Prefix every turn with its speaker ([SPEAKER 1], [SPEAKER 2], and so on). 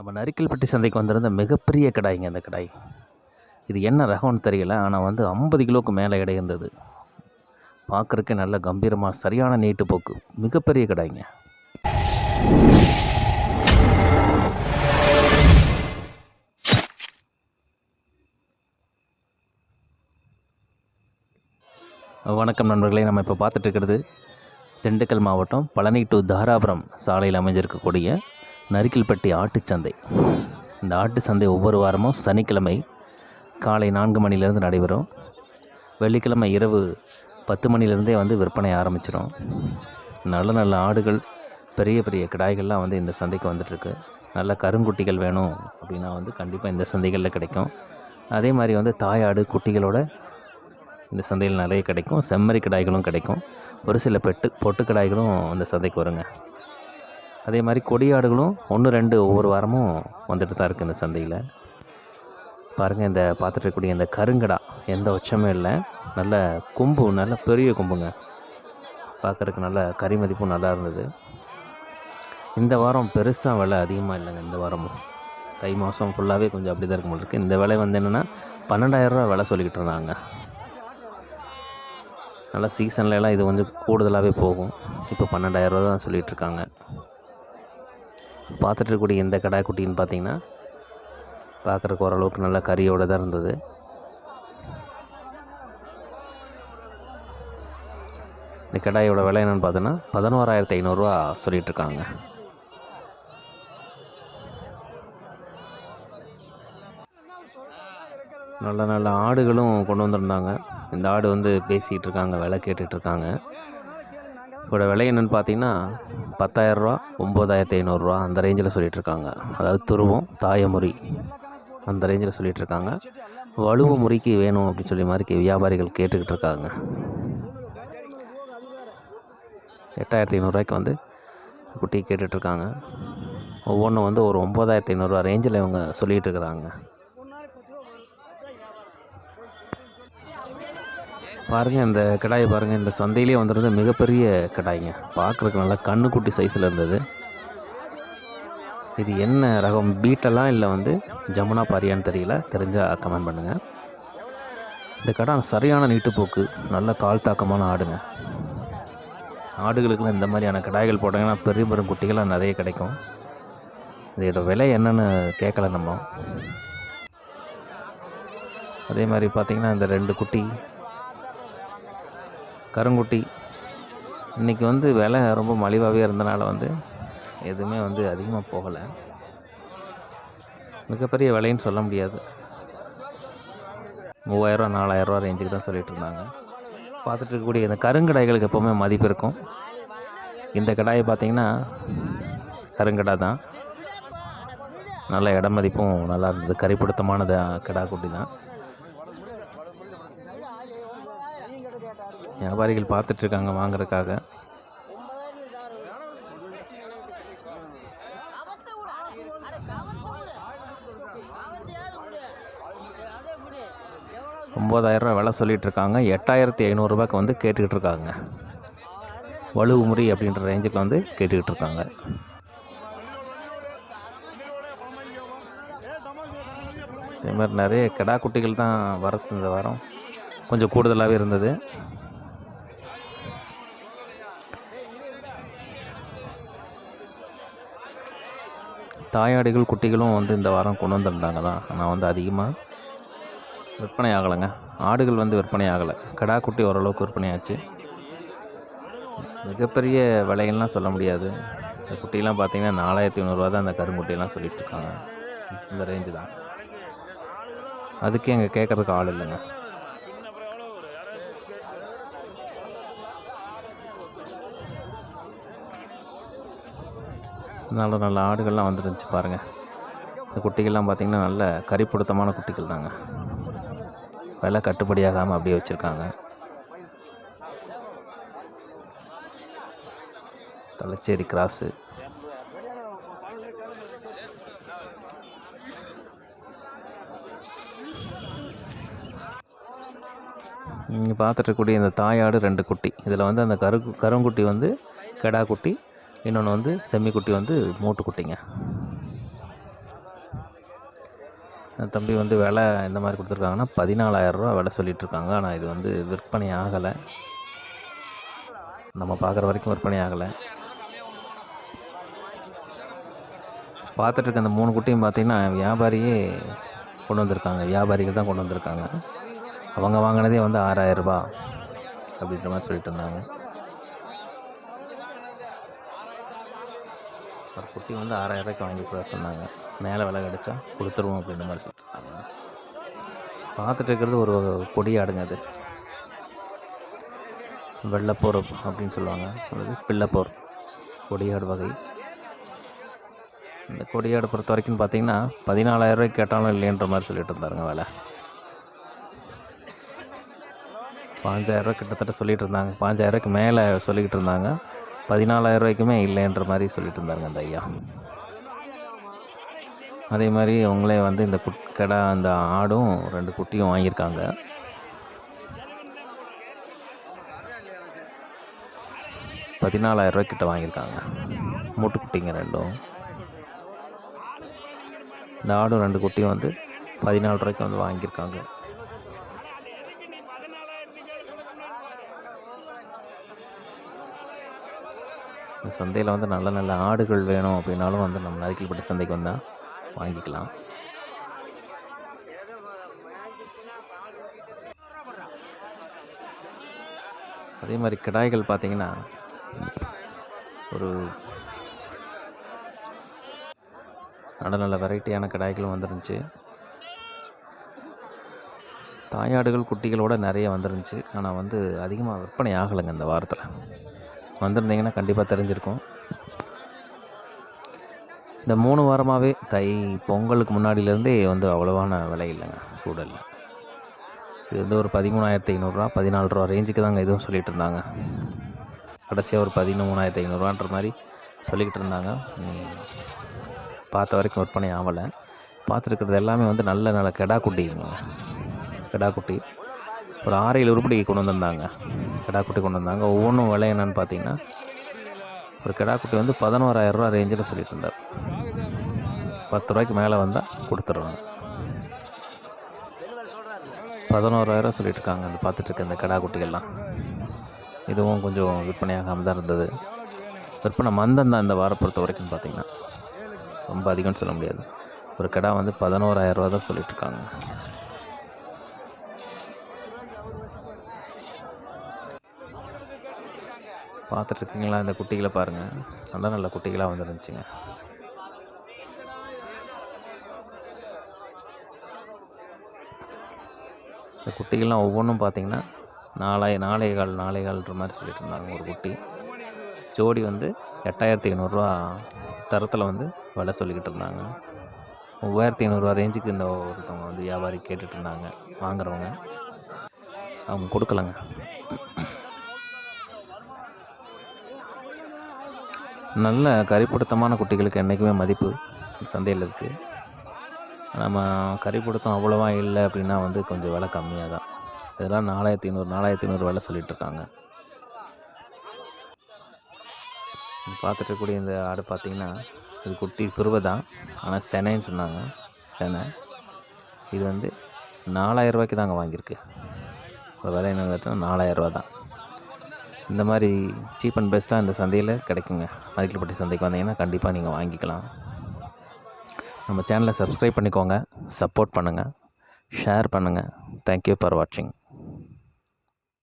[SPEAKER 1] நம்ம நரிக்கல்பட்டி சந்தைக்கு வந்திருந்த மிகப்பெரிய கடாய்ங்க அந்த கடாய். இது என்ன ரகம்னு தெரியல ஆனால் வந்து ஐம்பது கிலோவுக்கு மேலே எடை இருந்தது. பார்க்குறக்கே நல்ல கம்பீரமாக சரியான நீட்டு போக்கு. மிகப்பெரிய கடாய்ங்க. வணக்கம் நண்பர்களே நம்ம இப்போ பார்த்துட்டு இருக்கிறது திண்டுக்கல் மாவட்டம் பழனி டு தாராபுரம் சாலையில் அமைஞ்சிருக்கக்கூடிய நரிக்கல்பட்டி ஆட்டுச்சந்தை இந்த ஆட்டு சந்தை ஒவ்வொரு வாரமும் சனிக்கிழமை காலை நான்கு மணிலேருந்து நடைபெறும். வெள்ளிக்கிழமை இரவு பத்து மணிலேருந்தே வந்து விற்பனை ஆரம்பிச்சிடும் நல்ல நல்ல ஆடுகள் பெரிய பெரிய கிடாய்கள்லாம் வந்து இந்த சந்தைக்கு வந்துட்டுருக்கு. நல்ல கருங்குட்டிகள் வேணும் அப்படின்னா வந்து கண்டிப்பாக இந்த சந்தைகளில் கிடைக்கும். அதே மாதிரி வந்து தாயாடு குட்டிகளோட இந்த சந்தையில் நிறைய கிடைக்கும். செம்மறி கிடாய்களும் கிடைக்கும். ஒரு சில பெட்டு பொட்டு கிடாய்களும் இந்த சந்தைக்கு வருங்க. அதே மாதிரி கொடியாடுகளும் ஒன்று ரெண்டு ஒவ்வொரு வாரமும் வந்துட்டு தான் இருக்குது இந்த சந்தையில். பாருங்கள் இந்த பார்த்துட்டு இருக்கக்கூடிய இந்த கருங்கடா எந்த உச்சமும் இல்லை. நல்ல கொம்பு நல்ல பெரிய கொம்புங்க. பார்க்குறதுக்கு நல்ல கரிமதிப்பும் நல்லா இருந்தது. இந்த வாரம் பெருசாக விலை அதிகமாக இல்லைங்க இந்த வாரமும். தை மாதம் ஃபுல்லாகவே கொஞ்சம் அப்படி தான் இருக்க. இருக்குது இந்த விலை வந்து என்னென்னா பன்னெண்டாயிரரூவா விலை சொல்லிக்கிட்டு இருந்தாங்க. நல்லா சீசன்லலாம் இது கொஞ்சம் கூடுதலாகவே போகும். இப்போ பன்னெண்டாயிரரூவா தான் சொல்லிகிட்ருக்காங்க பார்த்துட்டு இருக்கக்கூடிய இந்த கடா குட்டின்னு பார்த்தீங்கன்னா பார்க்குறக்கு ஓரளவுக்கு நல்ல கறியோடு தான் இருந்தது. இந்த கடாயோட விலை என்னென்னு பார்த்தோன்னா பதினோராயிரத்தி ஐநூறுரூவா சொல்லிகிட்ருக்காங்க நல்ல நல்ல ஆடுகளும் கொண்டு வந்திருந்தாங்க. இந்த ஆடு வந்து பேசிகிட்டு இருக்காங்க விலை கேட்டுட்ருக்காங்க இருக்காங்க இதோட விலை என்னென்னு பார்த்தீங்கன்னா பத்தாயிரரூவா ஒம்பதாயிரத்தி ஐநூறுரூவா அந்த ரேஞ்சில் சொல்லிகிட்ருக்காங்க அதாவது துருவம் தாயமுறி அந்த ரேஞ்சில் சொல்லிகிட்ருக்காங்க வலுவ வலுவு முறிக்கு வேணும் அப்படின்னு சொல்லி மாதிரி வியாபாரிகள் கேட்டுக்கிட்டு இருக்காங்க எட்டாயிரத்தி ஐநூறுரூவாய்க்கு வந்து குட்டி கேட்டுட்ருக்காங்க ஒவ்வொன்றும் வந்து ஒரு ஒம்பதாயிரத்தி ஐநூறுரூவா ரேஞ்சில் இவங்க சொல்லிகிட்டு இருக்கிறாங்க பாருங்கள் இந்த கடாயை பாருங்கள் இந்த சந்தையிலே வந்துருந்த மிகப்பெரிய கடாய்ங்க. பார்க்குறதுக்கு நல்லா கண்ணுக்குட்டி சைஸில் இருந்தது. இது என்ன ரகம்? பீட்டெல்லாம் இல்லை வந்து ஜமுனா பாரியான்னு தெரியல. தெரிஞ்சால் கமெண்ட் பண்ணுங்கள் இந்த கடை சரியான நீட்டுப்போக்கு நல்ல கால் தாக்கமான ஆடுங்க. ஆடுகளுக்குலாம் இந்த மாதிரியான கடாய்கள் போட்டாங்கன்னா பெரிய பெரும் குட்டிகளாக நிறைய கிடைக்கும். இதோட விலை என்னென்னு கேட்கல நம்ம. அதே மாதிரி பார்த்திங்கன்னா இந்த ரெண்டு குட்டி கருங்குட்டி. இன்றைக்கி வந்து விலை ரொம்ப மலிவாகவே இருந்தனால வந்து எதுவுமே வந்து அதிகமாக போகலை. மிகப்பெரிய விலைன்னு சொல்ல முடியாது. மூவாயிரரூவா நாலாயிரரூவா ரேஞ்சுக்கு தான் சொல்லிட்டு இருந்தாங்க. பார்த்துட்டு இருக்கக்கூடிய இந்த கருங்கடாய்களுக்கு எப்போவுமே மதிப்பு இருக்கும். இந்த கடாயை பார்த்தீங்கன்னா கருங்கடா தான். நல்ல இட மதிப்பும் நல்லா இருந்தது. கறிப்பிடுத்தமானது கிடா குட்டி தான். வியாபாரிகள் பார்த்துட்டு இருக்காங்க வாங்குறதுக்காக. ஒம்பதாயிரரூவா விலை சொல்லிட்டு இருக்காங்க எட்டாயிரத்தி ஐநூறுரூபாய்க்கு வந்து கேட்டுக்கிட்டு இருக்காங்க வலுவு முறி அப்படின்ற ரேஞ்சுக்கு வந்து கேட்டுக்கிட்டு இருக்காங்க இதே மாதிரி நிறைய கிடா குட்டிகள் தான் வர இந்த வாரம். கொஞ்சம் கூடுதலாகவே இருந்தது. தாயாடுகள் குட்டிகளும் வந்து இந்த வாரம் கொண்டு வந்திருந்தாங்க தான் ஆனால் வந்து அதிகமாக விற்பனை ஆகலைங்க. ஆடுகள் வந்து விற்பனை ஆகலை. கடா குட்டி ஓரளவுக்கு விற்பனையாச்சு மிகப்பெரிய விலைகள்லாம் சொல்ல முடியாது. இந்த குட்டிலாம் பார்த்தீங்கன்னா நாலாயிரத்தி ஐநூறுரூவா தான் அந்த கருங்குட்டியெல்லாம் சொல்லிகிட்ருக்காங்க இந்த ரேஞ்சு தான். அதுக்கே அங்கே கேட்குறதுக்கு ஆள் இல்லைங்க. நல்ல நல்ல ஆடுகள்லாம் வந்துருந்துச்சு பாருங்கள் இந்த குட்டிகள்லாம் பார்த்திங்கன்னா நல்ல கறிப்பிடுத்தமான குட்டிகள் தாங்க விலை கட்டுப்படியாகாமல் அப்படியே வச்சுருக்காங்க. தலைச்சேரி கிராஸு. நீங்கள் பார்த்துட்ருக்கக்கூடிய இந்த தாயாடு ரெண்டு குட்டி. இதில் வந்து அந்த கரு கருங்குட்டி வந்து கெடா குட்டி இன்னொன்று வந்து செம்மி குட்டி வந்து மூட்டுக்குட்டிங்க. தம்பி வந்து விலை எந்த மாதிரி கொடுத்துருக்காங்கன்னா பதினாலாயிரரூவா விலை சொல்லிகிட்ருக்காங்க ஆனால் இது வந்து விற்பனை ஆகலை. நம்ம பார்க்குற வரைக்கும் விற்பனை ஆகலை. பார்த்துட்டு இருக்க அந்த மூணு குட்டியும் பார்த்திங்கன்னா வியாபாரியே கொண்டு வந்திருக்காங்க. வியாபாரிகள் தான் கொண்டு வந்திருக்காங்க. அவங்க வாங்கினதே வந்து ஆறாயிரரூபா அப்படின்ற மாதிரி சொல்லிட்டு இருந்தாங்க. ஒரு குட்டி வந்து ஆறாயிரரூபாய்க்கு வாங்கி கூட சொன்னாங்க. மேலே விலை கிடச்சா கொடுத்துருவோம் அப்படின்ற மாதிரி சொல்லிட்டு பார்த்துட்டு இருக்கிறது ஒரு கொடியாடுங்க அது. வெள்ளப்போர் அப்படின்னு சொல்லுவாங்க. அல்லது பிள்ளைப்போர். கொடியாடு வகை. இந்த கொடியாடு பொறுத்த வரைக்கும் பார்த்தீங்கன்னா பதினாலாயிரரூவாய்க்கு கேட்டாலும் இல்லைன்ற மாதிரி சொல்லிட்டு இருந்தாருங்க வேலை. பாஞ்சாயிரரூவா கிட்டத்தட்ட சொல்லிகிட்டு இருந்தாங்க. பாஞ்சாயிரரூவாய்க்கு மேலே சொல்லிக்கிட்டு இருந்தாங்க. பதினாலாயிரம் ரூபாய்க்குமே இல்லைன்ற மாதிரி சொல்லிட்டு இருந்தாருங்க அந்த ஐயா. அதே மாதிரி அவங்களே வந்து இந்த குட்கடை அந்த ஆடும் ரெண்டு குட்டியும் வாங்கியிருக்காங்க. பதினாலாயிரம் ரூபாய்க்கிட்ட வாங்கியிருக்காங்க. மூட்டுக்குட்டிங்க ரெண்டும். இந்த ஆடும் ரெண்டு குட்டியும் வந்து பதினாலு ரூபாய்க்கு வந்து வாங்கியிருக்காங்க. இப்போ சந்தையில் வந்து நல்ல நல்ல ஆடுகள் வேணும் அப்படின்னாலும் வந்து நம்ம நரிக்கல்பட்டி சந்தைக்கு வந்தால் வாங்கிக்கலாம். அதே மாதிரி கிடாய்கள் பார்த்தீங்கன்னா ஒரு நல்ல நல்ல வெரைட்டியான கிடாய்களும் வந்துருந்துச்சு. தாயாடுகள் குட்டிகளோட நிறைய வந்துருந்துச்சு. ஆனால் வந்து அதிகமாக விற்பனை ஆகலைங்க இந்த வாரத்தில். வந்திருந்தீங்கன்னா கண்டிப்பாக தெரிஞ்சிருக்கும். இந்த மூணு வாரமாகவே தை பொங்கலுக்கு முன்னாடியிலேருந்தே வந்து அவ்வளோவான விலை இல்லைங்க சூடல் இது வந்து ஒரு பதிமூணாயிரத்தி ஐநூறுரூவா பதினாலு ரூபா ரேஞ்சுக்கு தாங்க இதுவும் சொல்லிகிட்டு இருந்தாங்க. கடைசியாக ஒரு பதிமூணாயிரத்தி ஐநூறுரூவான்ற மாதிரி சொல்லிக்கிட்டு இருந்தாங்க. பார்த்த வரைக்கும் விற்பனை ஆகலை. பார்த்துருக்கிறது எல்லாமே வந்து நல்ல நல்ல கெடா குட்டிங்க. கெடா குட்டி. ஒரு ஆறு ஏழு உருப்படி கொண்டு வந்திருந்தாங்க. கிடா குட்டி கொண்டு வந்தாங்க. ஒவ்வொன்றும் விலை என்னன்னு பார்த்தீங்கன்னா ஒரு கிடா குட்டி வந்து பதினோராயிரரூவா ரேஞ்சில் சொல்லிட்டு இருந்தார். பத்து ரூபாய்க்கு மேலே வந்தால் கொடுத்துட்றாங்க. பதினோராயிரம் சொல்லிட்டு இருக்காங்க. அந்த பார்த்துட்ருக்க இந்த கிடா குட்டிகள்லாம். இதுவும் கொஞ்சம் விற்பனையாகாமல் தான் இருந்தது. விற்பனை மந்தம் தான் இந்த வாரம் பொறுத்த வரைக்கும் பார்த்திங்கன்னா. ரொம்ப அதிகம்னு சொல்ல முடியாது. ஒரு கிடா வந்து பதினோராயிரரூவா தான் சொல்லிட்டுருக்காங்க பார்த்துட்ருக்கீங்களா இந்த குட்டிகளை பாருங்கள் நல்ல நல்ல குட்டிகளாக வந்துருந்துச்சுங்க. இந்த குட்டிகள்லாம் ஒவ்வொன்றும் பார்த்தீங்கன்னா நாலாய நாலே கால் நாலே கால்ன்ற மாதிரி சொல்லிட்டு இருந்தாங்க ஒரு குட்டி. ஜோடி வந்து எட்டாயிரத்தி ஐநூறுரூவா தரத்தில் வந்து விலை சொல்லிக்கிட்டு இருந்தாங்க. மூவாயிரத்தி ஐநூறுரூவா ரேஞ்சுக்கு இந்த ஒருத்தவங்க வந்து வியாபாரி கேட்டுட்டு இருந்தாங்க வாங்குறவங்க. அவங்க கொடுக்கலங்க. நல்ல கறிப்பிடுத்தமான குட்டிகளுக்கு என்றைக்குமே மதிப்பு சந்தையில் இருக்குது நம்ம கறிப்பிடுத்தம் அவ்வளோவா இல்லை அப்படின்னா வந்து கொஞ்சம் விலை கம்மியாக தான். இதெல்லாம் நாலாயிரத்தி ஐநூறு நாலாயிரத்தி ஐநூறு விலை சொல்லிகிட்ருக்காங்க பார்த்துட்டு இருக்கக்கூடிய இந்த ஆடு பார்த்தீங்கன்னா இது குட்டி பிறவை தான். ஆனால் செனைன்னு சொன்னாங்க. செனை. இது வந்து நாலாயிரம் ரூபாய்க்கு தாங்க வாங்கியிருக்கு. ஒரு விலை என்ன கேட்டால் நாலாயிரரூவா தான். இந்த மாதிரி சீப் அண்ட் பெஸ்ட்டாக இந்த சந்தையில் கிடைக்குங்க. மதிக்கல்பட்டி சந்தைக்கு வந்தீங்கன்னா கண்டிப்பாக நீங்கள் வாங்கிக்கலாம். நம்ம சேனலை சப்ஸ்கிரைப் பண்ணிக்கோங்க. சப்போர்ட் பண்ணுங்கள் ஷேர் பண்ணுங்கள் தேங்க்யூ ஃபார் வாட்சிங்